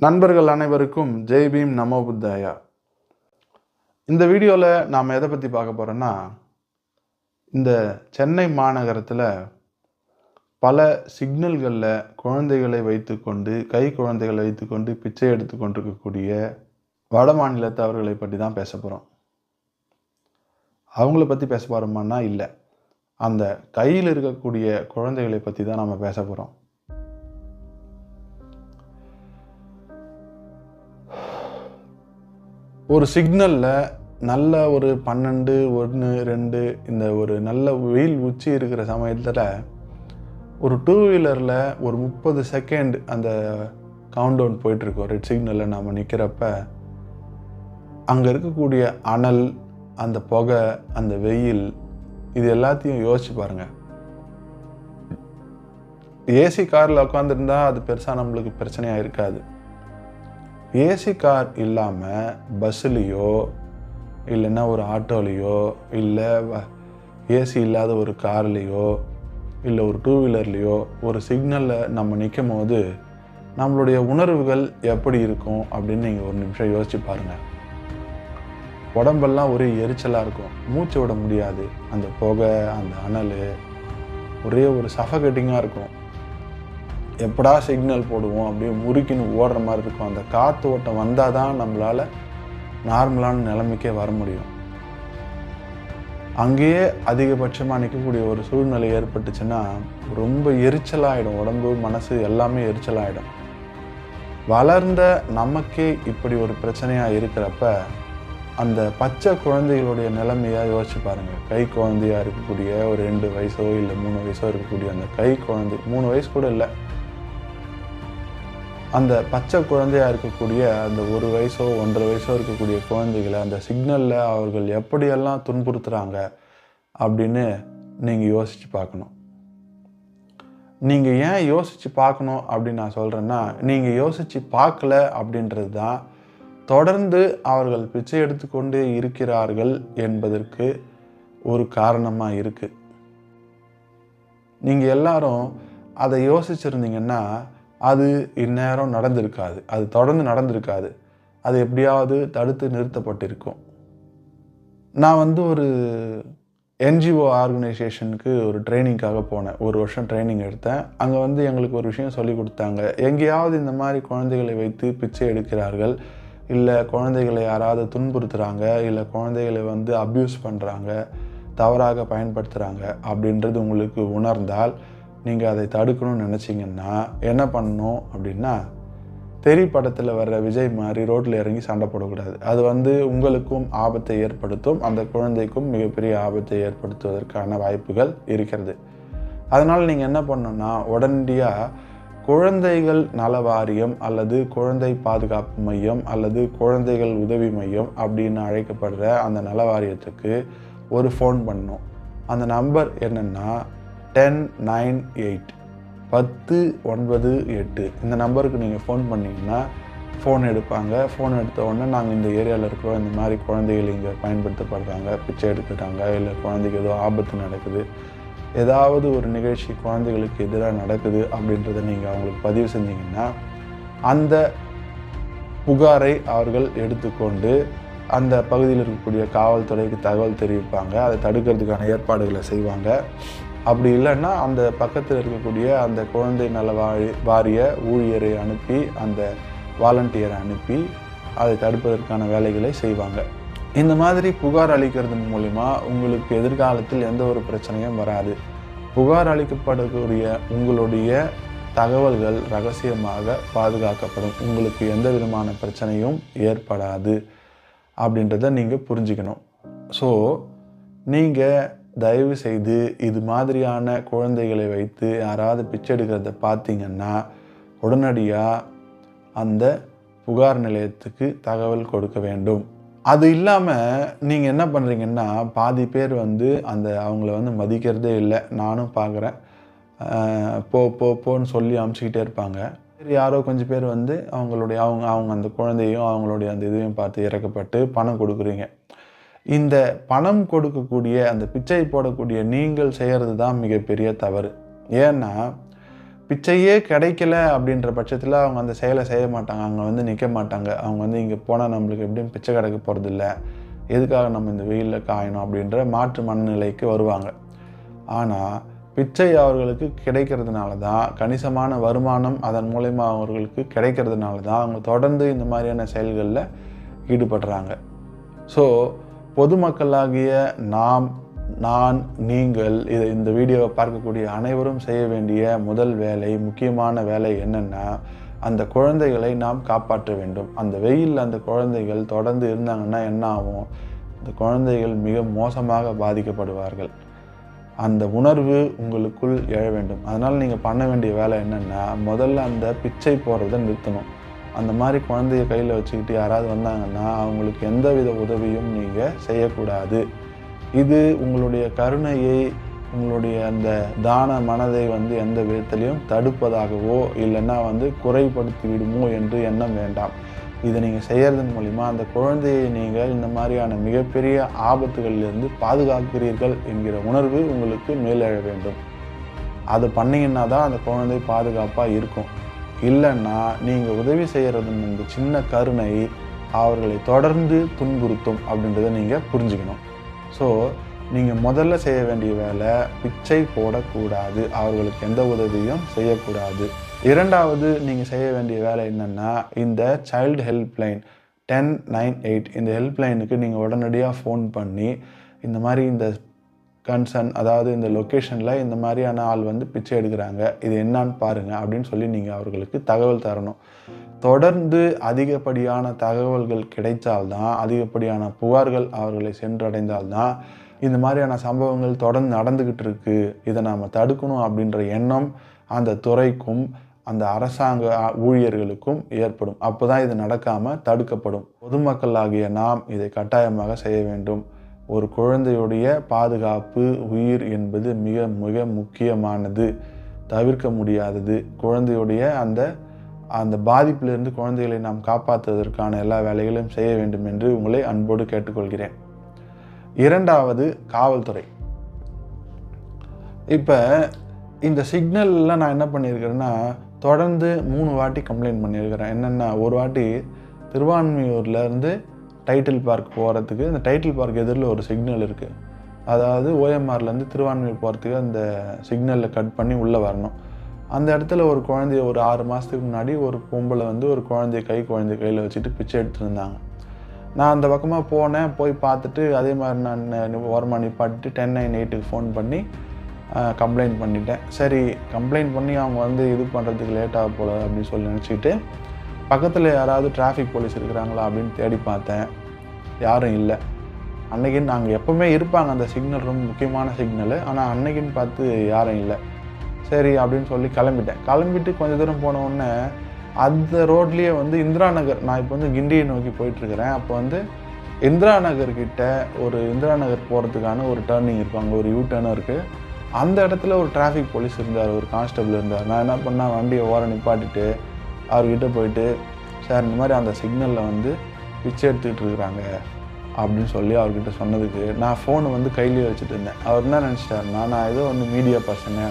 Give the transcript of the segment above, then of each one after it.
நண்பர்கள் அனைவருக்கும் ஜெய் பீம் நமோ புத்தாயா. இந்த வீடியோவில் நாம் எதை பற்றி பார்க்க போகிறோன்னா இந்த சென்னை மாநகரத்தில் பல சிக்னல்களில் குழந்தைகளை வைத்துக்கொண்டு கை குழந்தைகளை வைத்துக்கொண்டு பிச்சை எடுத்து கொண்டிருக்கக்கூடிய வட மாநிலத்தவர்களை பற்றி தான் பேச போகிறோம் அவங்கள பற்றி பேச போகிறோமான்னா இல்லை அந்த கையில் இருக்கக்கூடிய குழந்தைகளை பற்றி தான் நம்ம பேச போகிறோம் ஒரு சிக்னலில் நல்ல ஒரு பன்னெண்டு ஒன்று ரெண்டு இந்த ஒரு நல்ல வெயில் உச்சி இருக்கிற சமயத்தில் ஒரு டூ வீலரில் ஒரு முப்பது செகண்ட் அந்த கவுண்ட் டவுன் போயிட்டுருக்கோம். ரெட் சிக்னலில் நாம் நிற்கிறப்ப அங்கே இருக்கக்கூடிய அனல் அந்த புகை அந்த வெயில் இது எல்லாத்தையும் யோசிச்சு பாருங்கள் ஏசி காரில் உட்காந்துருந்தா அது பெருசாக நம்மளுக்கு பிரச்சனையாக இருக்காது. ஏசி கார் இல்லாமல் பஸ்ஸுலேயோ இல்லைன்னா ஒரு ஆட்டோலேயோ இல்லை ஏசி இல்லாத ஒரு கார்லேயோ இல்லை ஒரு டூ வீலர்லேயோ ஒரு சிக்னலில் நம்ம நிற்கும் போது நம்மளுடைய உணர்வுகள் எப்படி இருக்கும் அப்படின்னு நீங்கள் ஒரு நிமிஷம் யோசிச்சு பாருங்கள் உடம்பெல்லாம் ஒரே எரிச்சலாக இருக்கும். மூச்சு விட முடியாது. அந்த புகை அந்த அனல் ஒரே ஒரு சஃபகேட்டிங்காக இருக்கும். எப்படா சிக்னல் போடுவோம்? அப்படியே முறுக்கின்னு ஓடுற மாதிரி இருக்கும். அந்த காற்று ஓட்டம் வந்தால் தான் நம்மளால் நார்மலான நிலைமைக்கே வர முடியும். அங்கேயே அதிகபட்சமாக நிற்கக்கூடிய ஒரு சூழ்நிலை ஏற்பட்டுச்சுன்னா ரொம்ப எரிச்சலாகிடும் உடம்பு மனசு எல்லாமே எரிச்சலாகிடும் வளர்ந்த நமக்கே இப்படி ஒரு பிரச்சனையாக இருக்கிறப்ப அந்த பச்சை குழந்தைகளுடைய நிலைமையாக யோசிச்சு பாருங்கள் கை குழந்தையாக இருக்கக்கூடிய ஒரு ரெண்டு வயசோ இல்லை மூணு வயசோ இருக்கக்கூடிய அந்த கை குழந்தை மூணு வயசு கூட இல்லை. அந்த பச்சை குழந்தையாக இருக்கக்கூடிய அந்த ஒரு வயசோ ஒன்றரை வயசோ இருக்கக்கூடிய குழந்தைகளை அந்த சிக்னலில் அவர்கள் எப்படியெல்லாம் துன்புறுத்துகிறாங்க அப்படின்னு நீங்கள் யோசித்து பார்க்கணும். நீங்கள் ஏன் யோசித்து பார்க்கணும் அப்படின்னு நான் சொல்கிறேன்னா நீங்கள் யோசித்து பார்க்கல அப்படின்றது தான் தொடர்ந்து அவர்கள் பிச்சை எடுத்துக்கொண்டே இருக்கிறார்கள் என்பதற்கு ஒரு காரணமாக இருக்குது நீங்கள் எல்லாரும் அதை யோசிச்சிருந்தீங்கன்னா அது இந்நேரம் நடந்திருக்காது. அது தொடர்ந்து நடந்திருக்காது. அது எப்படியாவது தடுத்து நிறுத்தப்பட்டிருக்கும். நான் வந்து ஒரு என்ஜிஓ ஆர்கனைசேஷனுக்கு ஒரு ட்ரைனிங்காக போனேன். ஒரு வருஷம் ட்ரைனிங் எடுத்தேன். அங்கே வந்து எங்களுக்கு ஒரு விஷயம் சொல்லி கொடுத்தாங்க. எங்கேயாவது இந்த மாதிரி குழந்தைகளை வைத்து பிச்சை எடுக்கிறார்கள். இல்லை குழந்தைகளை யாராவது துன்புறுத்துகிறாங்க இல்லை குழந்தைகளை வந்து அப்யூஸ் பண்ணுறாங்க தவறாக பயன்படுத்துகிறாங்க அப்படின்றது உங்களுக்கு உணர்ந்தால் நீங்கள் அதை தடுக்கணும்னு நினச்சிங்கன்னா என்ன பண்ணணும் அப்படின்னா தெரி படத்தில் வர்ற விஜய் மாதிரி ரோட்டில் இறங்கி சண்டை போடக்கூடாது. அது வந்து உங்களுக்கும் ஆபத்தை ஏற்படுத்தும் அந்த குழந்தைக்கும் மிகப்பெரிய ஆபத்தை ஏற்படுத்துவதற்கான வாய்ப்புகள் இருக்கிறது. அதனால் நீங்கள் என்ன பண்ணணும்னா உடனடியாக குழந்தைகள் நல வாரியம் அல்லது குழந்தை பாதுகாப்பு மையம் அல்லது குழந்தைகள் உதவி மையம் அப்படின்னு அழைக்கப்படுற அந்த நல வாரியத்துக்கு ஒரு ஃபோன் பண்ணணும் அந்த நம்பர் என்னென்னா டென் நைன் எயிட் பத்து ஒன்பது எட்டு. இந்த நம்பருக்கு நீங்கள் ஃபோன் பண்ணிங்கன்னா ஃபோன் எடுப்பாங்க. ஃபோன் எடுத்த உடனே நாங்கள் இந்த ஏரியாவில் இருக்கிறோம். இந்த மாதிரி குழந்தைகள் இங்கே பயன்படுத்தப்படுறாங்க பிச்சை எடுத்துட்டாங்க இல்லை குழந்தைக்கு ஏதோ ஆபத்து நடக்குது. ஏதாவது ஒரு நிகழ்ச்சி குழந்தைகளுக்கு எதிராக நடக்குது அப்படின்றத நீங்கள் அவங்களுக்கு பதிவு செஞ்சீங்கன்னா அந்த புகாரை அவர்கள் எடுத்துக்கொண்டு அந்த பகுதியில் இருக்கக்கூடிய காவல்துறைக்கு தகவல் தெரிவிப்பாங்க. அதை தடுக்கிறதுக்கான ஏற்பாடுகளை செய்வாங்க. அப்படி இல்லைன்னா அந்த பக்கத்தில் இருக்கக்கூடிய அந்த குழந்தை நல வாரிய ஊழியரை அனுப்பி அந்த வாலண்டியரை அனுப்பி அதை தடுப்பதற்கான வேலைகளை செய்வாங்க. இந்த மாதிரி புகார் அளிக்கிறது மூலிமா உங்களுக்கு எதிர்காலத்தில் எந்த ஒரு பிரச்சனையும் வராது. புகார் அளிக்கப்படக்கூடிய உங்களுடைய தகவல்கள் ரகசியமாக பாதுகாக்கப்படும். உங்களுக்கு எந்த விதமான பிரச்சனையும் ஏற்படாது. அப்படின்றத நீங்கள் புரிஞ்சுக்கணும். ஸோ நீங்கள் தயவு செய்து இது மாதிரியான குழந்தைகளை வைத்து யாராவது பிச்சை எடுக்கிறத பார்த்தீங்கன்னா உடனடியாக அந்த புகார் நிலையத்துக்கு தகவல் கொடுக்க வேண்டும். அது இல்லாமல் நீங்கள் என்ன பண்ணுறீங்கன்னா பாதி பேர் வந்து அந்த அவங்கள வந்து மதிக்கிறதே இல்லை. நானும் பார்க்குறேன் போ போ போன்னு சொல்லி அமுச்சிக்கிட்டே இருப்பாங்க. யாரோ கொஞ்சம் பேர் வந்து அவங்களுடைய அவங்க அவங்க அந்த குழந்தையும் அவங்களுடைய அந்த இதையும் பார்த்து இறக்கப்பட்டு பணம் கொடுக்குறீங்க. இந்த பணம் கொடுக்கக்கூடிய அந்த பிச்சை போடக்கூடிய நீங்கள் செய்கிறது தான் மிகப்பெரிய தவறு. ஏன்னா பிச்சையே கிடைக்கல அப்படின்ற பட்சத்தில் அவங்க அந்த செயலை செய்ய மாட்டாங்க. அங்கே வந்து நிற்க மாட்டாங்க. அவங்க வந்து இங்கே போனால் நம்மளுக்கு எப்படியும் பிச்சை கிடைக்க இல்லை எதுக்காக நம்ம இந்த வெயிலில் காயணும் அப்படின்ற மாற்று மனநிலைக்கு வருவாங்க. ஆனால் பிச்சை அவர்களுக்கு கிடைக்கிறதுனால தான் கணிசமான வருமானம் அதன் மூலயமா அவர்களுக்கு கிடைக்கிறதுனால தான் அவங்க தொடர்ந்து இந்த மாதிரியான செயல்களில் ஈடுபடுறாங்க. ஸோ பொதுமக்களாகிய நாம் நான் நீங்கள் இதை இந்த வீடியோவை பார்க்கக்கூடிய அனைவரும் செய்ய வேண்டிய முதல் வேலை முக்கியமான வேலை என்னென்னா அந்த குழந்தைகளை நாம் காப்பாற்ற வேண்டும். அந்த வெயிலில் அந்த குழந்தைகள் தொடர்ந்து இருந்தாங்கன்னா என்ன ஆகும்? அந்த குழந்தைகள் மிக மோசமாக பாதிக்கப்படுவார்கள். அந்த உணர்வு உங்களுக்குள் எழ வேண்டும். அதனால் நீங்கள் பண்ண வேண்டிய வேலை என்னென்னா முதல்ல அந்த பிச்சை போடுறதை நிறுத்தணும். அந்த மாதிரி குழந்தைய கையில் வச்சுக்கிட்டு யாராவது வந்தாங்கன்னா அவங்களுக்கு எந்த வித உதவியும் நீங்கள் செய்யக்கூடாது. இது உங்களுடைய கருணையை உங்களுடைய அந்த தான மனதை வந்து எந்த விதத்திலையும் தடுப்பதாகவோ இல்லைன்னா வந்து குறைப்படுத்தி விடுமோ என்று எண்ணம் வேண்டாம். இதை நீங்கள் செய்கிறதன் மூலிமா அந்த குழந்தையை நீங்கள் இந்த மாதிரியான மிகப்பெரிய ஆபத்துகளிலிருந்து பாதுகாக்கிறீர்கள் என்கிற உணர்வு உங்களுக்கு மேலெழ வேண்டும். அது பண்ணிங்கன்னா தான் அந்த குழந்தை பாதுகாப்பாக இருக்கும். இல்லைன்னா நீங்கள் உதவி செய்கிறது இந்த சின்ன கருணை அவர்களை தொடர்ந்து துன்புறுத்தும் அப்படின்றத நீங்கள் புரிஞ்சுக்கணும். ஸோ நீங்கள் முதல்ல செய்ய வேண்டிய வேலை பிச்சை போடக்கூடாது. அவர்களுக்கு எந்த உதவியும் செய்யக்கூடாது. இரண்டாவது நீங்கள் செய்ய வேண்டிய வேலை என்னென்னா இந்த child helpline ten nine eight இந்த ஹெல்ப்லைனுக்கு நீங்கள் உடனடியாக ஃபோன் பண்ணி இந்த மாதிரி இந்த கன்சர்ன் அதாவது இந்த லொக்கேஷனில் இந்த மாதிரியான ஆள் வந்து பிச்சை எடுக்கிறாங்க. இது என்னான்னு பாருங்கள் அப்படின்னு சொல்லி நீங்கள் அவர்களுக்கு தகவல் தரணும். தொடர்ந்து அதிகப்படியான தகவல்கள் கிடைத்தால்தான் அதிகப்படியான புகார்கள் அவர்களை சென்றடைந்தால்தான் இந்த மாதிரியான சம்பவங்கள் தொடர்ந்து நடந்துக்கிட்டு இருக்கு. இதை நாம் தடுக்கணும் அப்படின்ற எண்ணம் அந்த துறைக்கும் அந்த அரசாங்க ஊழியர்களுக்கும் ஏற்படும். அப்போ தான் இது நடக்காமல் தடுக்கப்படும். பொதுமக்களாகிய நாம் இதை கட்டாயமாக செய்ய வேண்டும். ஒரு குழந்தையுடைய பாதுகாப்பு உயிர் என்பது மிக மிக முக்கியமானது. தவிர்க்க முடியாதது. குழந்தையுடைய அந்த அந்த பாதிப்பிலிருந்து குழந்தைகளை நாம் காப்பாற்றுவதற்கான எல்லா வேலைகளையும் செய்ய வேண்டும் என்று உங்களை அன்போடு கேட்டுக்கொள்கிறேன். இரண்டாவது காவல்துறை. இப்போ இந்த சிக்னல்லாம் நான் என்ன பண்ணியிருக்கிறேன்னா தொடர்ந்து மூணு வாட்டி கம்ப்ளைண்ட் பண்ணியிருக்கிறேன். என்னென்னா ஒரு வாட்டி திருவான்மியூர்லேருந்து டைட்டில் பார்க் போகிறதுக்கு அந்த டைட்டில் பார்க் எதிரில் ஒரு சிக்னல் இருக்குது அதாவது ஓஎம்ஆர்லேருந்து திருவான்மியூர் போகிறதுக்கு அந்த சிக்னலில் கட் பண்ணி உள்ளே வரணும். அந்த இடத்துல ஒரு குழந்தைய ஒரு ஆறு மாதத்துக்கு முன்னாடி ஒரு பொம்பளை வந்து ஒரு குழந்தைய கை குழந்தைய கையில் வச்சுட்டு பிச்சை எடுத்துருந்தாங்க. நான் அந்த பக்கமாக போனேன் போய் பார்த்துட்டு அதே மாதிரி நான் ஓரமாக நிப்பாட்டிட்டு டென் நைன் எயிட்டுக்கு ஃபோன் பண்ணி கம்ப்ளைண்ட் பண்ணிட்டேன். சரி கம்ப்ளைண்ட் பண்ணி அவங்க வந்து இது பண்ணுறதுக்கு லேட் ஆக போல அப்படின்னு சொல்லி நினச்சிக்கிட்டு பக்கத்தில் யாராவது டிராஃபிக் போலீஸ் இருக்கிறாங்களா அப்படின்னு தேடி பார்த்தேன். யாரும் இல்லை. அன்றைக்கின்னு நாங்கள் எப்போவுமே இருப்பாங்க அந்த சிக்னல் ரொம்ப முக்கியமான சிக்னலு ஆனால் அன்னைக்குன்னு பார்த்து யாரும் இல்லை. சரி அப்படின்னு சொல்லி கிளம்பிட்டேன். கிளம்பிட்டு கொஞ்சம் தூரம் போனவுடனே அந்த ரோட்லேயே வந்து இந்திரா நகர் நான் இப்போ வந்து கிண்டியை நோக்கி போயிட்டுருக்கிறேன். அப்போ வந்து இந்திரா நகர் கிட்ட ஒரு இந்திரா நகர் போகிறதுக்கான ஒரு டேர்னிங் இருக்கும். அங்கே ஒரு யூ டேர்னும் இருக்குது அந்த இடத்துல ஒரு டிராஃபிக் போலீஸ் இருந்தார் ஒரு கான்ஸ்டபிள் இருந்தார். நான் என்ன பண்ணேன் வண்டியை ஓரம் நிப்பாட்டிட்டு அவர்கிட்ட போயிட்டு சார் இந்த மாதிரி அந்த சிக்னலில் வந்து பிச்சை எடுத்துக்கிட்டு இருக்கிறாங்க அப்படின்னு சொல்லி அவர்கிட்ட சொன்னதுக்கு நான் ஃபோனை வந்து கையிலேயே வச்சுட்டு இருந்தேன். அவர் என்ன நினச்சிட்டாருன்னா நான் ஏதோ வந்து மீடியா பர்சனு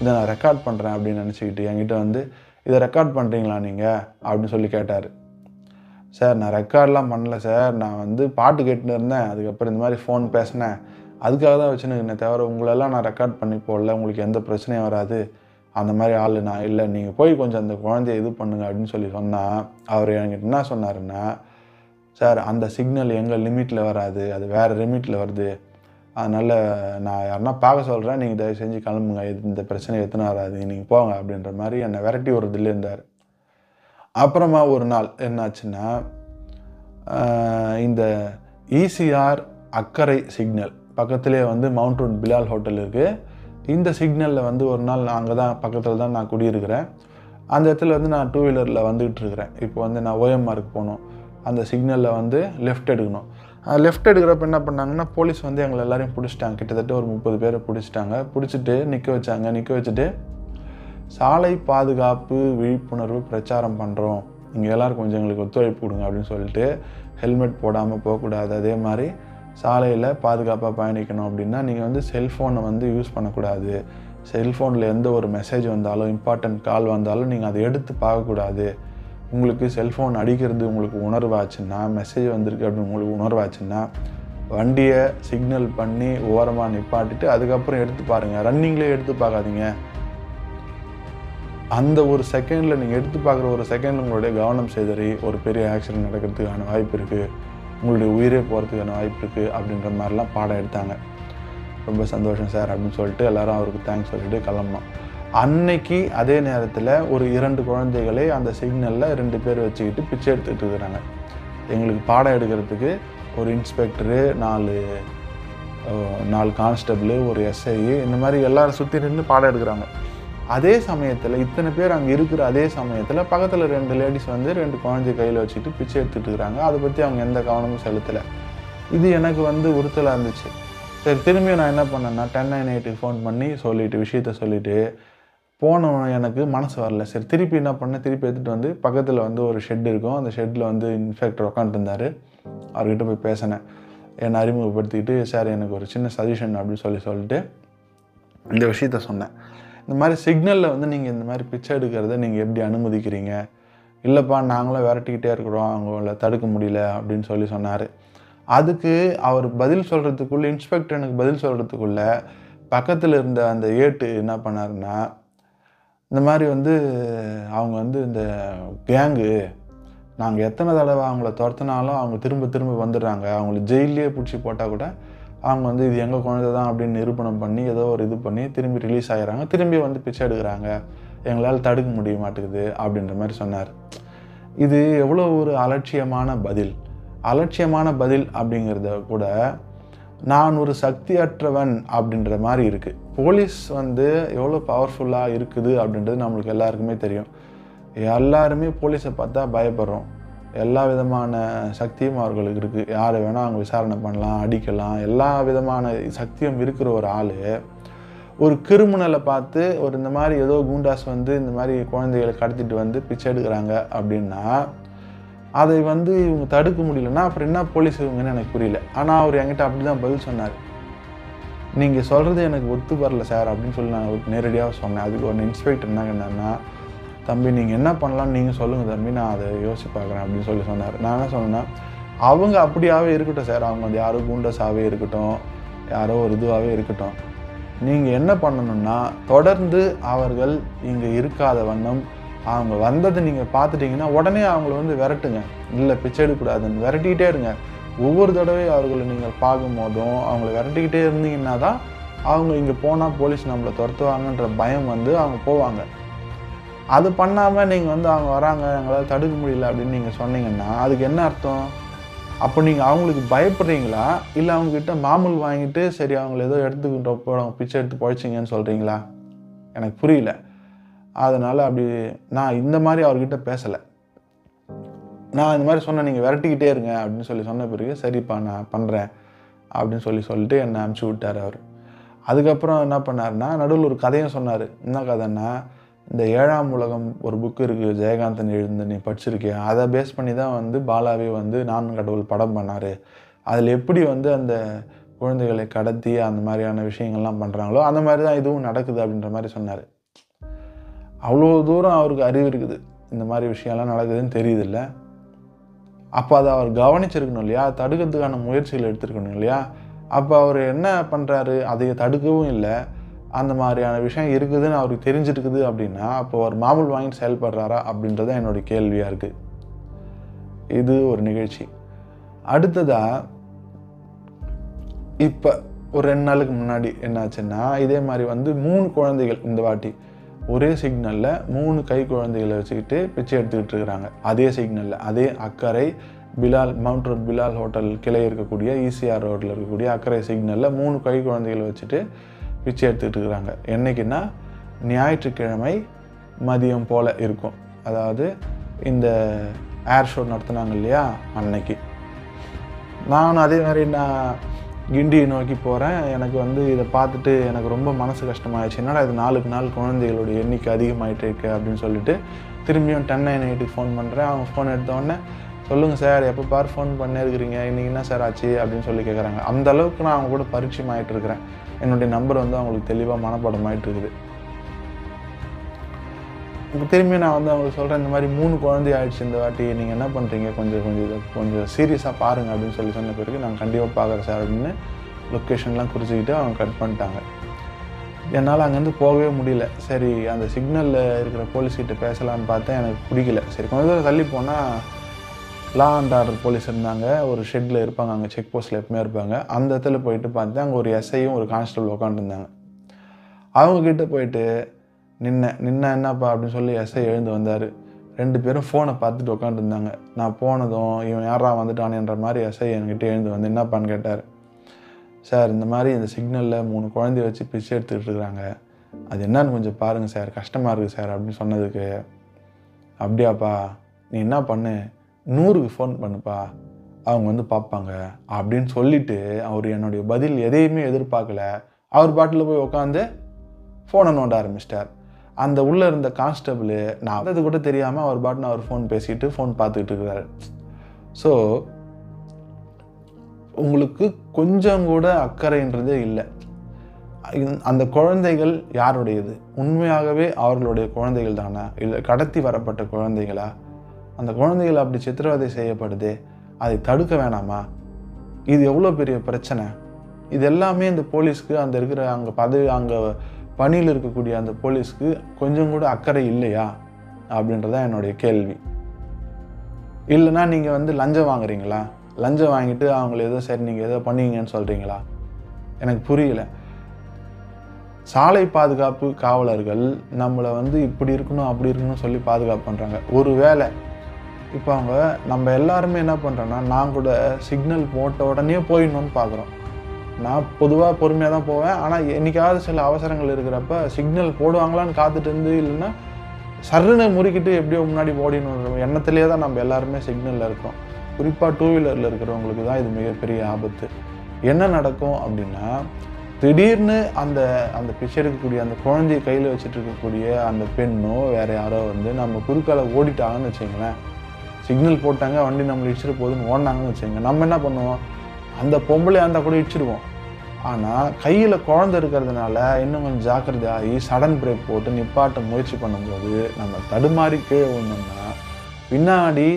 இதை நான் ரெக்கார்ட் பண்ணுறேன் அப்படின்னு நினச்சிக்கிட்டு என்கிட்ட வந்து இதை ரெக்கார்ட் பண்ணுறீங்களா நீங்கள் அப்படின்னு சொல்லி கேட்டார். சார் நான் ரெக்கார்ட்லாம் பண்ணல சார். நான் வந்து பாட்டு கேட்டுன்னு இருந்தேன். அதுக்கப்புறம் இந்த மாதிரி ஃபோன் பேசினேன். அதுக்காக தான் வச்சுன்னு தவிர உங்களெல்லாம் நான் ரெக்கார்ட் பண்ணி போடல. உங்களுக்கு எந்த பிரச்சனையும் வராது. அந்த மாதிரி ஆள் நான் இல்லை நீங்கள் போய் கொஞ்சம் அந்த குழந்தைய இது பண்ணுங்க அப்படின்னு சொல்லி சொன்னால் அவர் என்கிட்ட என்ன சொன்னாருன்னா சார் அந்த சிக்னல் எங்கள் லிமிட்டில் வராது அது வேறு லிமிட்டில் வருது. அதனால் நான் யாருன்னா பார்க்க சொல்கிறேன் நீங்கள் தயவு செஞ்சு கிளம்புங்க. இந்த பிரச்சனை எத்தனை வராது. நீங்கள் போங்க அப்படின்ற மாதிரி என்னை விரட்டி ஒரு இதில் இருந்தார். அப்புறமா ஒரு நாள் என்னாச்சுன்னா இந்த இசிஆர் அக்கறை சிக்னல் பக்கத்துலேயே வந்து மவுண்ட் ரோட் பிலால் ஹோட்டல் இருக்குது இந்த சிக்னலில் வந்து ஒரு நாள் நான் அங்கே தான் பக்கத்தில் தான் நான் குடியிருக்கிறேன். அந்த இடத்துல வந்து நான் டூ வீலரில் வந்துகிட்டு இருக்கிறேன். இப்போ வந்து நான் ஓஎம்ஆருக்கு போகணும். அந்த சிக்னலில் வந்து லெஃப்ட் எடுக்கணும். லெஃப்ட் எடுக்கிறப்ப என்ன பண்ணாங்கன்னா போலீஸ் வந்து எங்களை எல்லாரையும் பிடிச்சிட்டாங்க. கிட்டத்தட்ட ஒரு முப்பது பேரை பிடிச்சிட்டாங்க. பிடிச்சிட்டு நிற்க வச்சாங்க. நிற்க வச்சுட்டு சாலை பாதுகாப்பு விழிப்புணர்வு பிரச்சாரம் பண்ணுறோம் இங்கே எல்லோரும் கொஞ்சம் எங்களுக்கு ஒத்துழைப்பு கொடுங்க அப்படின்னு சொல்லிட்டு ஹெல்மெட் போடாமல் போகக்கூடாது. அதே மாதிரி சாலையில் பாதுகாப்பாக பயணிக்கணும் அப்படின்னா நீங்கள் வந்து செல்ஃபோனை வந்து யூஸ் பண்ணக்கூடாது. செல்ஃபோனில் எந்த ஒரு மெசேஜ் வந்தாலும் இம்பார்ட்டன்ட் கால் வந்தாலும் நீங்கள் அதை எடுத்து பார்க்கக்கூடாது. உங்களுக்கு செல்ஃபோன் அடிக்கிறது உங்களுக்கு உணர்வாச்சுன்னா மெசேஜ் வந்திருக்கு அப்படின்னு உங்களுக்கு உணர்வாச்சுன்னா வண்டியை சிக்னல் பண்ணி ஓரமாக நிப்பாட்டிட்டு அதுக்கப்புறம் எடுத்து பாருங்கள் ரன்னிங்லேயே எடுத்து பார்க்காதீங்க. அந்த ஒரு செகண்டில் நீங்கள் எடுத்து பார்க்குற ஒரு செகண்டில் உங்களுடைய கவனம் செய்தறி ஒரு பெரிய ஆக்சிடென்ட் நடக்கிறதுக்கான வாய்ப்பு இருக்குது உங்களுடைய உயிரே போகிறதுக்கான வாய்ப்பு இருக்குது அப்படின்ற மாதிரிலாம் பாடம் எடுத்தாங்க. ரொம்ப சந்தோஷம் சார் அப்படின்னு சொல்லிட்டு எல்லாரும் அவருக்கு தேங்க்ஸ் சொல்லிட்டு கிளம்புனோம். அன்னைக்கு அதே நேரத்தில் ஒரு இரண்டு குழந்தைகளே அந்த சிக்னலில் ரெண்டு பேர் வச்சுக்கிட்டு பிச்சை எடுத்துக்கிட்டு இருக்கிறாங்க. எங்களுக்கு பாடம் எடுக்கிறதுக்கு ஒரு இன்ஸ்பெக்டரு நாலு நாலு கான்ஸ்டபிள் ஒரு எஸ்ஐ இந்த மாதிரி எல்லாரும் சுற்றி நின்று பாடம் எடுக்கிறாங்க. அதே சமயத்தில் இத்தனை பேர் அங்கே இருக்கிற அதே சமயத்தில் பக்கத்தில் ரெண்டு லேடிஸ் வந்து ரெண்டு குழந்தை கையில் வச்சுட்டு பிச்சை எடுத்துகிட்டு இருக்கிறாங்க அதை பற்றி அவங்க எந்த கவனமும் செலுத்தலை. இது எனக்கு வந்து உறுத்தலாக இருந்துச்சு. சரி திரும்பியும் நான் என்ன பண்ணேன்னா டென் நைன் எயிட்டுக்கு ஃபோன் பண்ணி சொல்லிவிட்டு விஷயத்த சொல்லிவிட்டு போனவன் எனக்கு மனசு வரல. சரி திருப்பி என்ன பண்ணேன் திருப்பி எடுத்துகிட்டு வந்து பக்கத்தில் வந்து ஒரு ஷெட் இருக்கும். அந்த ஷெட்டில் வந்து இன்ஸ்பெக்டர் உட்காந்துருந்தார் அவர்கிட்ட போய் பேசினேன். என்னை அறிமுகப்படுத்திக்கிட்டு சார் எனக்கு ஒரு சின்ன சஜஷன் அப்படின்னு சொல்லி சொல்லிட்டு இந்த விஷயத்த சொன்னேன். இந்த மாதிரி சிக்னலில் வந்து நீங்கள் இந்த மாதிரி பிச்சை எடுக்கிறத நீங்கள் எப்படி அனுமதிக்கிறீங்க? இல்லைப்பா நாங்களும் விரட்டிக்கிட்டே இருக்கிறோம். அவங்கள தடுக்க முடியல அப்படின்னு சொல்லி சொன்னார். அதுக்கு அவர் பதில் சொல்கிறதுக்குள்ளே இன்ஸ்பெக்டர் எனக்கு பதில் சொல்கிறதுக்குள்ள பக்கத்தில் இருந்த அந்த ஏட்டு என்ன பண்ணாருன்னா இந்த மாதிரி வந்து அவங்க வந்து இந்த கேங்கு நாங்கள் எத்தனை தடவை அவங்கள துரத்துனாலும் அவங்க திரும்ப திரும்ப வந்துடுறாங்க. அவங்கள ஜெயிலே பிடிச்சி போட்டால் கூட அவங்க வந்து இது எங்கள் குழந்தை தான்? அப்படின்னு நிரூபணம் பண்ணி ஏதோ ஒரு இது பண்ணி திரும்பி ரிலீஸ் ஆகிறாங்க திரும்பி வந்து பிச்சை எடுக்கிறாங்க. எங்களால் தடுக்க முடிய மாட்டேங்குது அப்படின்ற மாதிரி சொன்னார். இது எவ்வளோ ஒரு அலட்சியமான பதில். அலட்சியமான பதில் அப்படிங்கிறத கூட நான் ஒரு சக்தியற்றவன் அப்படின்ற மாதிரி இருக்குது போலீஸ் வந்து எவ்வளோ பவர்ஃபுல்லாக இருக்குது அப்படின்றது நம்மளுக்கு எல்லாருக்குமே தெரியும். எல்லாருமே போலீஸை பார்த்தா பயப்படுறோம். எல்லா விதமான சக்தியும் அவர்களுக்கு இருக்குது யாரை வேணால் அவங்க விசாரணை பண்ணலாம் அடிக்கலாம். எல்லா விதமான சக்தியும் இருக்கிற ஒரு ஆள் ஒரு கிரிமினலை பார்த்து ஒரு இந்த மாதிரி ஏதோ குண்டாஸ் வந்து இந்த மாதிரி குழந்தைகளை கடத்திட்டு வந்து பிச்சை எடுக்கிறாங்க அப்படின்னா அதை வந்து இவங்க தடுக்க முடியலன்னா அப்புறம் என்ன போலீஸ் இவங்கன்னு எனக்கு புரியல. ஆனால் அவர் என்கிட்ட அப்படி தான் பதில் சொன்னார். நீங்கள் சொல்கிறது எனக்கு ஒத்து வரல சார் அப்படின்னு சொல்லி நான் நேரடியாக சொன்னேன். அதுக்கு ஒன்று இன்ஸ்பெக்டர் என்ன கண்டான்னா தம்பி நீங்கள் என்ன பண்ணலாம்னு நீங்கள் சொல்லுங்கள் தம்பி நான் அதை யோசிச்சு பார்க்குறேன் அப்படின்னு சொல்லி சொன்னார். நான் என்ன சொன்னேன்னா அவங்க அப்படியாவே இருக்கட்டும் சார். அவங்க வந்து யாரோ குண்டஸாகவே இருக்கட்டும் யாரோ ஒரு இதுவாகவே இருக்கட்டும். நீங்கள் என்ன பண்ணணும்னா தொடர்ந்து அவர்கள் இங்கே இருக்காத வண்ணம் அவங்க வந்ததை நீங்கள் பார்த்துட்டீங்கன்னா உடனே அவங்கள வந்து விரட்டுங்க. இல்லை பிச்சை எடுக்கக்கூடாதுன்னு விரட்டிக்கிட்டே இருங்க. ஒவ்வொரு தடவையும் அவர்களை நீங்கள் பார்க்கும் போதும் அவங்கள விரட்டிக்கிட்டே இருந்தீங்கன்னா தான் அவங்க இங்கே போனால் போலீஸ் நம்மளை துரத்துவாங்கன்ற பயம் வந்து அவங்க போவாங்க. அது பண்ணாமல் நீங்கள் வந்து அவங்க வராங்க எங்களால் தடுக்க முடியல அப்படின்னு நீங்கள் சொன்னீங்கன்னா அதுக்கு என்ன அர்த்தம்? அப்போ நீங்கள் அவங்களுக்கு பயப்படுறீங்களா? இல்லை அவங்கக்கிட்ட மாமூல் வாங்கிட்டு சரி அவங்கள ஏதோ எடுத்துக்கிட்ட போகிறோம் பிச்சை எடுத்து பழிச்சிங்கன்னு சொல்கிறீங்களா எனக்கு புரியல. அதனால் அப்படி நான் இந்த மாதிரி அவர்கிட்ட பேசலை. நான் இந்த மாதிரி சொன்னேன் நீங்கள் விரட்டிக்கிட்டே இருங்க அப்படின்னு சொல்லி சொன்ன பிறகு சரிப்பா நான் பண்ணுறேன் அப்படின்னு சொல்லி சொல்லிட்டு என்னை அனுப்பிச்சி விட்டார் அவர். அதுக்கப்புறம் என்ன பண்ணாருன்னா நடுவில் ஒரு கதையும் சொன்னார். என்ன கதைன்னா இந்த ஏழாம் உலகம் ஒரு புக்கு இருக்குது ஜெயகாந்தன் எழுந்து நீ படிச்சிருக்கியா? அதை பேஸ் பண்ணி தான் வந்து பாலாவே வந்து நான் கடவுள் படம் பண்ணார். அதில் எப்படி வந்து அந்த குழந்தைகளை கடத்தி அந்த மாதிரியான விஷயங்கள்லாம் பண்ணுறாங்களோ அந்த மாதிரி தான் இதுவும் நடக்குது அப்படின்ற மாதிரி சொன்னார். அவ்வளோ தூரம் அவருக்கு அறிவு இருக்குது. இந்த மாதிரி விஷயம்லாம் நடக்குதுன்னு தெரியுதில்ல. அப்போ அதை அவர் கவனிச்சிருக்கணும் இல்லையா? தடுக்கிறதுக்கான முயற்சிகள் எடுத்திருக்கணும் இல்லையா? அப்போ அவர் என்ன பண்ணுறாரு அதை தடுக்கவும் இல்லை. அந்த மாதிரியான விஷயம் இருக்குதுன்னு அவருக்கு தெரிஞ்சிருக்குது அப்படின்னா அப்போ அவர் மாமூல் வாங்கிட்டு செயல்படுறாரா அப்படின்றது தான் என்னுடைய கேள்வியாக இருக்குது இது ஒரு நிகழ்ச்சி. அடுத்ததாக இப்போ ஒரு ரெண்டு நாளுக்கு முன்னாடி என்னாச்சுன்னா இதே மாதிரி வந்து மூணு குழந்தைகள் இந்த வாட்டி. ஒரே சிக்னலில் மூணு கை குழந்தைகளை வச்சுக்கிட்டு பிச்சை எடுத்துக்கிட்டு இருக்கிறாங்க. அதே சிக்னலில் அதே அக்கறை Bilal mount road Bilal hotel கிளை இருக்கக்கூடிய ஈசிஆர் ரோட்டில் இருக்கக்கூடிய அக்கறை சிக்னலில் மூணு கை குழந்தைகளை வச்சுட்டு பிச்சை எடுத்துக்கிட்டு இருக்கிறாங்க. என்றைக்குன்னா ஞாயிற்றுக்கிழமை மதியம் போல் இருக்கும். அதாவது இந்த ஏர் ஷோ நடத்துனாங்க இல்லையா அன்னைக்கு. நான் அதே மாதிரி நான் கிண்டியை நோக்கி போகிறேன் எனக்கு வந்து இதை பார்த்துட்டு எனக்கு ரொம்ப மனசு கஷ்டமாயிடுச்சு. என்னடா இது நாளுக்கு நாள் குழந்தைகளோட எண்ணிக்கை அதிகமாகிட்டு இருக்கு அப்படின்னு சொல்லிட்டு திரும்பியும் டென் நைன் எயிட்டுக்கு ஃபோன் பண்ணுறேன் அவங்க ஃபோன் எடுத்தோடனே சொல்லுங்கள் சார் எப்போ பார் ஃபோன் பண்ணே இருக்கிறீங்க இன்றைக்கி என்ன சார் ஆச்சு? அப்படின்னு சொல்லி கேட்குறாங்க அந்த அளவுக்கு நான் அவங்க கூட பரிச்சயம் ஆகிட்டு இருக்கிறேன். என்னுடைய நம்பர் வந்து அவங்களுக்கு தெளிவாக மனப்பாடம் ஆகிட்டு இருக்குது இப்போ திரும்பி நான் வந்து அவங்களுக்கு சொல்கிறேன் இந்த மாதிரி மூணு குழந்தை ஆயிடுச்சு இந்த வாட்டி நீங்கள் என்ன பண்ணுறீங்க கொஞ்சம் கொஞ்சம் இதை கொஞ்சம் சீரியஸாக பாருங்க அப்படின்னு சொல்லி சொன்ன பிறகு நான் கண்டிப்பாக பார்க்குறேன் சார் அப்படின்னு லொக்கேஷன்லாம் குறிச்சிக்கிட்டு அவங்க கட் பண்ணிட்டாங்க. என்னால் அங்கேருந்து போகவே முடியல. சரி அந்த சிக்னலில் இருக்கிற போலீஸ்கிட்ட பேசலாம்னு பார்த்தேன் எனக்கு பிடிக்கல. சரி கொஞ்சம் தூரம் தள்ளி போனால் லா அண்ட் ஆர்டர் போலீஸ் இருந்தாங்க. ஒரு ஷெட்டில் இருப்பாங்க. அங்கே செக் போஸ்ட்டில் எப்பவுமே இருப்பாங்க. அந்த இடத்துல போயிட்டு பார்த்தேன் அங்கே ஒரு எஸ்ஐயும் ஒரு கான்ஸ்டபிள் உட்காந்துருந்தாங்க அவங்கக்கிட்ட போயிட்டு நின்ன நின்ன என்னப்பா அப்படின்னு சொல்லி எஸ்ஐ எழுந்து வந்தார். ரெண்டு பேரும் ஃபோனை பார்த்துட்டு உட்காந்துருந்தாங்க நான் போனதும் இவன் யாரா வந்துட்டானேன்ற மாதிரி எஸ்ஐ என்கிட்ட எழுந்து வந்து என்னப்பான்னு கேட்டார். சார் இந்த மாதிரி இந்த சிக்னலில் மூணு குழந்தைய வச்சு பிச்சு எடுத்துக்கிட்டு இருக்கிறாங்க அது என்னன்னு கொஞ்சம் பாருங்கள் சார். கஷ்டமாக இருக்குது சார் அப்படின்னு சொன்னதுக்கு அப்படியாப்பா நீ என்ன பண்ணு? நூறுக்கு ஃபோன் பண்ணுப்பா. அவங்க வந்து பார்ப்பாங்க. அப்படின்னு சொல்லிட்டு அவர் என்னுடைய பதில் எதையுமே எதிர்பார்க்கல. அவர் பாட்டில் போய் உட்காந்து ஃபோனை நோண்ட ஆரம்பிச்சிட்டார். அந்த உள்ளே இருந்த கான்ஸ்டபிள் நான் அது கூட தெரியாமல் அவர் பாட்டுன்னு அவர் ஃபோன் பேசிட்டு ஃபோன் பார்த்துக்கிட்டு இருக்கிறார். ஸோ உங்களுக்கு கொஞ்சம் கூட அக்கறைன்றதே இல்லை. அந்த குழந்தைகள் யாருடையது? உண்மையாகவே அவர்களுடைய குழந்தைகள் தானா? இல்லை கடத்தி வரப்பட்ட குழந்தைகளா? அந்த குழந்தைகள் அப்படி சித்திரவதை செய்யப்படுது அதை தடுக்க வேணாமா? இது எவ்வளோ பெரிய பிரச்சனை? இது எல்லாமே இந்த போலீஸ்க்கு அந்த இருக்கிற அங்கே பதவி அங்கே பணியில் இருக்கக்கூடிய அந்த போலீஸ்க்கு கொஞ்சம் கூட அக்கறை இல்லையா? அப்படின்றதான் என்னுடைய கேள்வி. இல்லைன்னா நீங்கள் வந்து லஞ்சம் வாங்குறீங்களா? லஞ்சம் வாங்கிட்டு அவங்கள ஏதோ சரி நீங்கள் ஏதோ பண்ணுவீங்கன்னு சொல்கிறீங்களா எனக்கு புரியல. சாலை பாதுகாப்பு காவலர்கள் நம்மளை வந்து இப்படி இருக்கணும் அப்படி இருக்கணும் சொல்லி பாதுகாப்பு பண்ணுறாங்க ஒரு வேளை இப்போ அவங்க நம்ம எல்லாருமே என்ன பண்ணுறோன்னா நான் கூட சிக்னல் போட்ட உடனே போயிடணும்னு பார்க்குறோம் நான் பொதுவாக பொறுமையாக தான் போவேன். ஆனால் என்றைக்காவது சில அவசரங்கள் இருக்கிறப்ப சிக்னல் போடுவாங்களான்னு காத்துட்டு இருந்து இல்லைன்னா சர்ருன்னு முறுக்கிட்டு எப்படியோ முன்னாடி ஓடினோம் எண்ணத்துலேயே தான் நம்ம எல்லாருமே சிக்னலில் இருக்கிறோம். குறிப்பாக டூ வீலரில் இருக்கிறவங்களுக்கு தான் இது மிகப்பெரிய ஆபத்து. என்ன நடக்கும் அப்படின்னா திடீர்னு அந்த அந்த பிச்சை எடுக்கக்கூடிய அந்த குழந்தைய கையில் வச்சுட்டு இருக்கக்கூடிய அந்த பெண்ணோ வேறு யாரோ வந்து நம்ம குறுக்கால ஓடிட்டாங்கன்னு வச்சுங்களேன் சிக்னல் போட்டாங்க வண்டி நம்மளை இடிச்சிட்டு போகுதுன்னு ஓடினாங்கன்னு வச்சுங்க நம்ம என்ன பண்ணுவோம்? அந்த பொம்பளை அந்த கூட இடிச்சிடுவோம். ஆனால் கையில் குழந்தை இருக்கிறதுனால இன்னும் கொஞ்சம் ஜாக்கிரதையாகி சடன் பிரேக் போட்டு நிப்பாட்ட முயற்சி பண்ணும்போது நம்ம தடுமாறி கீழே விழுந்தோம்னா பின்னாடி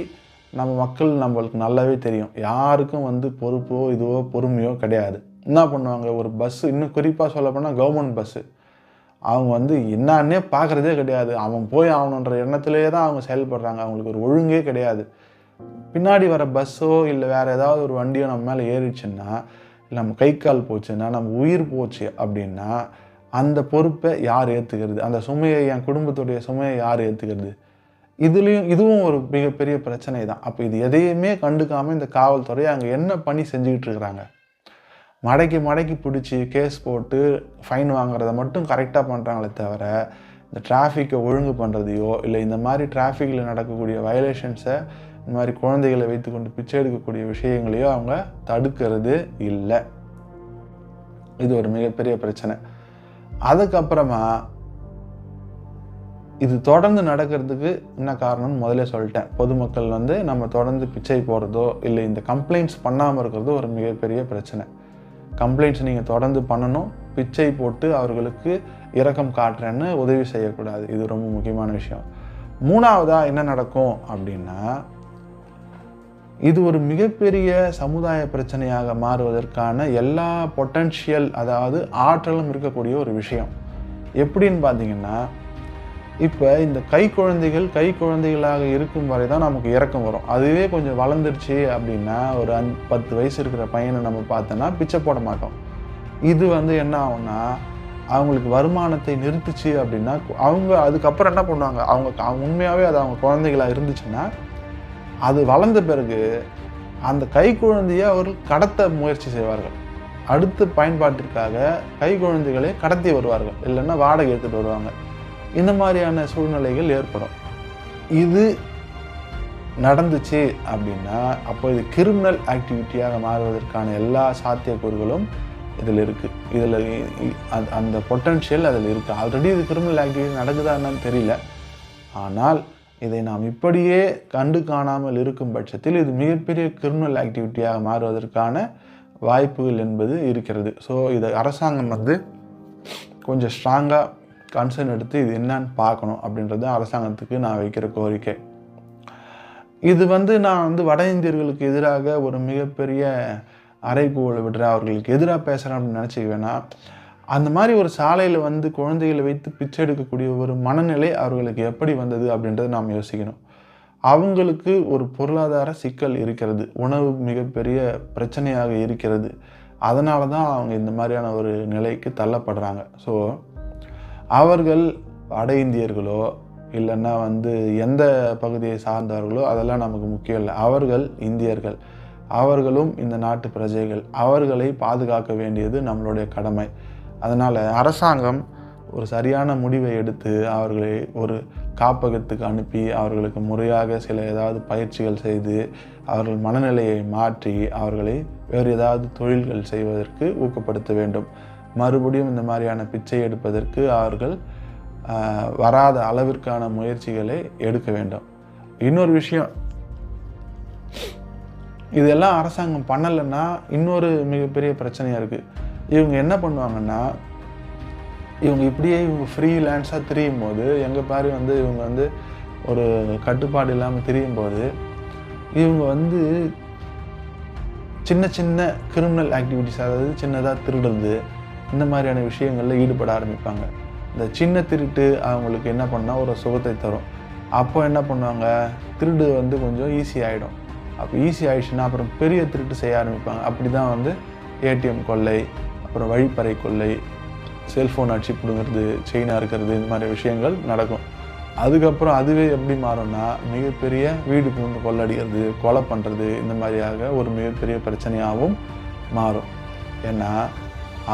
நம்ம மக்கள் நம்மளுக்கு நல்லாவே தெரியும். யாருக்கும் வந்து பொறுப்போ இதுவோ பொறுமையோ கிடையாது. என்ன பண்ணுவாங்க? ஒரு பஸ்ஸு இன்னும் குறிப்பாக சொல்ல போனால் கவர்மெண்ட் பஸ்ஸு அவங்க வந்து என்னன்னே பார்க்குறதே கிடையாது. அவன் போய் ஆகணுன்ற எண்ணத்திலேயே தான் அவங்க செயல்படுறாங்க. அவங்களுக்கு ஒரு ஒழுங்கே கிடையாது. பின்னாடி வர பஸ்ஸோ இல்லை வேறு ஏதாவது ஒரு வண்டியோ நம்ம மேலே ஏறிச்சுன்னா இல்லை நம்ம கை கால் போச்சுன்னா நம்ம உயிர் போச்சு அப்படின்னா அந்த பொறுப்பை யார் ஏற்றுக்கிறது அந்த சுமையை என் குடும்பத்துடைய சுமையை யார் ஏற்றுக்கிறது இதுலேயும் இதுவும் ஒரு மிகப்பெரிய பிரச்சனை தான் அப்போ இது எதையுமே கண்டுக்காமல் இந்த காவல்துறை அங்கே என்ன பணி செஞ்சுக்கிட்டு இருக்கிறாங்க? மடக்கி மடக்கி பிடிச்சி கேஸ் போட்டு ஃபைன் வாங்குறத மட்டும் கரெக்டாக பண்ணுறாங்களே தவிர இந்த டிராஃபிக்கை ஒழுங்கு பண்ணுறதையோ இல்லை இந்த மாதிரி டிராஃபிக்கில் நடக்கக்கூடிய வயலேஷன்ஸை இந்த மாதிரி குழந்தைகளை வைத்துக்கொண்டு பிச்சை எடுக்கக்கூடிய விஷயங்களையோ அவங்க தடுக்கிறது இல்லை. இது ஒரு மிகப்பெரிய பிரச்சனை. அதுக்கப்புறமா இது தொடர்ந்து நடக்கிறதுக்கு என்ன காரணம்னு முதலே சொல்லிட்டேன். பொதுமக்கள் வந்து நம்ம தொடர்ந்து பிச்சை போகிறதோ இல்லை இந்த கம்ப்ளைண்ட்ஸ் பண்ணாமல் இருக்கிறதோ ஒரு மிகப்பெரிய பிரச்சனை. கம்ப்ளைண்ட்ஸ் நீங்கள் தொடர்ந்து பண்ணணும். பிச்சை போட்டு அவர்களுக்கு இரக்கம் காட்டுறேன்னு உதவி செய்யக்கூடாது. இது ரொம்ப முக்கியமான விஷயம். மூணாவதாக என்ன நடக்கும் அப்படின்னா இது ஒரு மிகப்பெரிய சமுதாய பிரச்சனையாக மாறுவதற்கான எல்லா பொட்டன்ஷியல் அதாவது ஆற்றலும் இருக்கக்கூடிய ஒரு விஷயம். எப்படின்னு பார்த்தீங்கன்னா இப்போ இந்த கை குழந்தைகள் கை குழந்தைகளாக இருக்கும் வரை தான் நமக்கு இறக்கம் வரும். அதுவே கொஞ்சம் வளர்ந்துருச்சு அப்படின்னா ஒரு அஞ் பத்து வயசு இருக்கிற பையனை நம்ம பார்த்தோன்னா பிச்சை போட மாட்டோம். இது வந்து என்ன ஆகும்னா அவங்களுக்கு வருமானத்தை நிறுத்துச்சு அப்படின்னா அவங்க அதுக்கப்புறம் என்ன பண்ணுவாங்க? அவங்க உண்மையாகவே அது அவங்க குழந்தைகளாக இருந்துச்சுன்னா அது வளர்ந்த பிறகு அந்த கை குழந்தையை அவர்கள் கடத்த முயற்சி செய்வார்கள். அடுத்த பயன்பாட்டிற்காக கை குழந்தைகளை கடத்தி வருவார்கள். இல்லைன்னா வாடகை எடுத்துகிட்டு வருவாங்க. இந்த மாதிரியான சூழ்நிலைகள் ஏற்படும். இது நடந்துச்சு அப்படின்னா அப்போ இது கிரிமினல் ஆக்டிவிட்டியாக மாறுவதற்கான எல்லா சாத்தியக்கூறுகளும் இதில் இருக்குது இதில் அந்த அந்த பொட்டன்ஷியல் அதில் இருக்குது ஆல்ரெடி இது கிரிமினல் ஆக்டிவிட்டி நடக்குதா என்னன்னு தெரியல. ஆனால் இதை நாம் இப்படியே கண்டு காணாமல் இருக்கும் பட்சத்தில் இது மிகப்பெரிய கிரிமினல் ஆக்டிவிட்டியாக மாறுவதற்கான வாய்ப்புகள் என்பது இருக்கிறது. ஸோ இதை அரசாங்கம் வந்து கொஞ்சம் ஸ்ட்ராங்காக கன்சர்ன் எடுத்து இது என்னன்னு பார்க்கணும் அப்படின்றது அரசாங்கத்துக்கு நான் வைக்கிற கோரிக்கை. இது வந்து நான் வந்து வட இந்தியர்களுக்கு எதிராக ஒரு மிகப்பெரிய அறைகூவலை விடுற அவர்களுக்கு எதிராக பேசுகிறேன் அப்படின்னு நினச்சிக்க வேணாம் அந்த மாதிரி ஒரு சாலையில் வந்து குழந்தைகளை வைத்து பிச்சை எடுக்கக்கூடிய ஒரு மனநிலை அவர்களுக்கு எப்படி வந்தது அப்படின்றத நாம் யோசிக்கணும். அவங்களுக்கு ஒரு பொருளாதார சிக்கல் இருக்கிறது. உணவு மிகப்பெரிய பிரச்சனையாக இருக்கிறது. அதனால தான் அவங்க இந்த மாதிரியான ஒரு நிலைக்கு தள்ளப்படுறாங்க. ஸோ அவர்கள் வட இந்தியர்களோ இல்லைன்னா வந்து எந்த பகுதியை சார்ந்தவர்களோ அதெல்லாம் நமக்கு முக்கியம் இல்லை. அவர்கள் இந்தியர்கள். அவர்களும் இந்த நாட்டு பிரஜைகள். அவர்களை பாதுகாக்க வேண்டியது நம்மளுடைய கடமை. அதனால் அரசாங்கம் ஒரு சரியான முடிவை எடுத்து அவர்களை ஒரு காப்பகத்துக்கு அனுப்பி அவர்களுக்கு முறையாக சில ஏதாவது பயிற்சிகள் செய்து அவர்கள் மனநிலையை மாற்றி அவர்களை வேறு ஏதாவது தொழில்கள் செய்வதற்கு ஊக்கப்படுத்த வேண்டும். மறுபடியும் இந்த மாதிரியான பிச்சை எடுப்பதற்கு அவர்கள் வராத அளவிற்கான முயற்சிகளை எடுக்க வேண்டும். இன்னொரு விஷயம் இதெல்லாம் அரசாங்கம் பண்ணலைன்னா இன்னொரு மிகப்பெரிய பிரச்சனையாக இருக்குது இவங்க என்ன பண்ணுவாங்கன்னா இவங்க இப்படியே இவங்க ஃப்ரீலான்ஸாக திரியும் போது எங்கள் பாரு வந்து இவங்க வந்து ஒரு கட்டுப்பாடு இல்லாமல் திரியும் போது இவங்க வந்து சின்ன சின்ன கிரிமினல் ஆக்டிவிட்டிஸ் அதாவது சின்னதாக திருடுறது இந்த மாதிரியான விஷயங்களில் ஈடுபட ஆரம்பிப்பாங்க. இந்த சின்ன திருட்டு அவங்களுக்கு என்ன பண்ணால் ஒரு சுகத்தை தரும். அப்போ என்ன பண்ணுவாங்க? திருடு வந்து கொஞ்சம் ஈஸி ஆகிடும் அப்போ ஈஸி ஆகிடுச்சுன்னா அப்புறம் பெரிய திருட்டு செய்ய ஆரம்பிப்பாங்க. அப்படி தான் வந்து ஏடிஎம் கொள்ளை அப்புறம் வழிப்பறை கொள்ளை செல்ஃபோன் அடிச்சு பிடுங்கிறது செயினாக இருக்கிறது இந்த மாதிரி விஷயங்கள் நடக்கும். அதுக்கப்புறம் அதுவே எப்படி மாறும்னா மிகப்பெரிய வீடு புகுந்து கொள்ளடிக்கிறது கொலை பண்ணுறது இந்த மாதிரியாக ஒரு மிகப்பெரிய பிரச்சனையாகவும் மாறும். ஏன்னா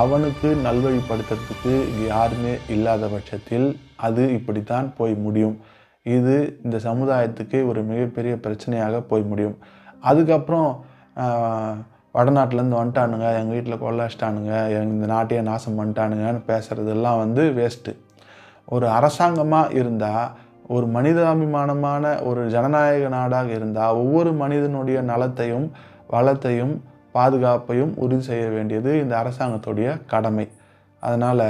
அவனுக்கு நல்வழிப்படுத்துறதுக்கு யாருமே இல்லாத பட்சத்தில் அது இப்படித்தான் போய் முடியும். இது இந்த சமுதாயத்துக்கு ஒரு மிகப்பெரிய பிரச்சனையாக போய் முடியும். அதுக்கப்புறம் வடநாட்டிலேருந்து வந்துட்டானுங்க எங்கள் வீட்டில் கொள்ளாச்சிட்டானுங்க எங் இந்த நாட்டையே நாசம் பண்ணிட்டானுங்கன்னு பேசுகிறதெல்லாம் வந்து வேஸ்ட்டு ஒரு அரசாங்கமாக இருந்தால் ஒரு மனிதாபிமானமான ஒரு ஜனநாயக நாடாக இருந்தால் ஒவ்வொரு மனிதனுடைய நலத்தையும் வளத்தையும் பாதுகாப்பையும் உறுதி செய்ய வேண்டியது இந்த அரசாங்கத்துடைய கடமை. அதனால்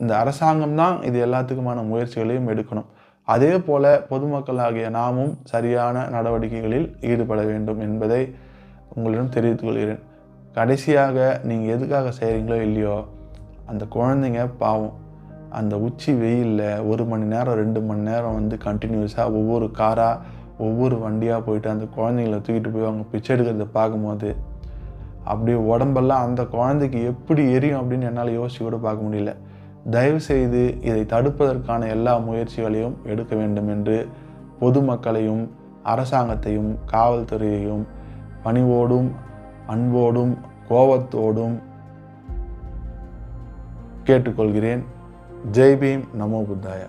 இந்த அரசாங்கம் தான் இது எல்லாத்துக்குமான முயற்சிகளையும் எடுக்கணும். அதே போல் பொதுமக்களாகிய நாமும் சரியான நடவடிக்கைகளில் ஈடுபட வேண்டும் என்பதை உங்களிடம் தெரிவித்துக் கொள்கிறேன். கடைசியாக நீங்கள் எதுக்காக செய்கிறீங்களோ இல்லையோ அந்த குழந்தைங்க பாவம். அந்த உச்சி வெயிலில் ஒரு மணி நேரம் ரெண்டு மணி நேரம் வந்து கண்டினியூஸாக ஒவ்வொரு காராக ஒவ்வொரு வண்டியாக போயிட்டு அந்த குழந்தைங்கள தூக்கிட்டு போய் அவங்க பிச்சை எடுக்கிறத பார்க்கும்போது அப்படி உடம்பெல்லாம் அந்த குழந்தைக்கு எப்படி எரியும் அப்படின்னு என்னால் யோசிச்சு கூட பார்க்க முடியல. தயவுசெய்து இதை தடுப்பதற்கான எல்லா முயற்சிகளையும் எடுக்க வேண்டும் என்று பொதுமக்களையும் அரசாங்கத்தையும் காவல்துறையையும் பணிவோடும் அன்போடும் கோபத்தோடும் கேட்டுக்கொள்கிறேன். ஜெய் பீம் நமோ புத்தாயா.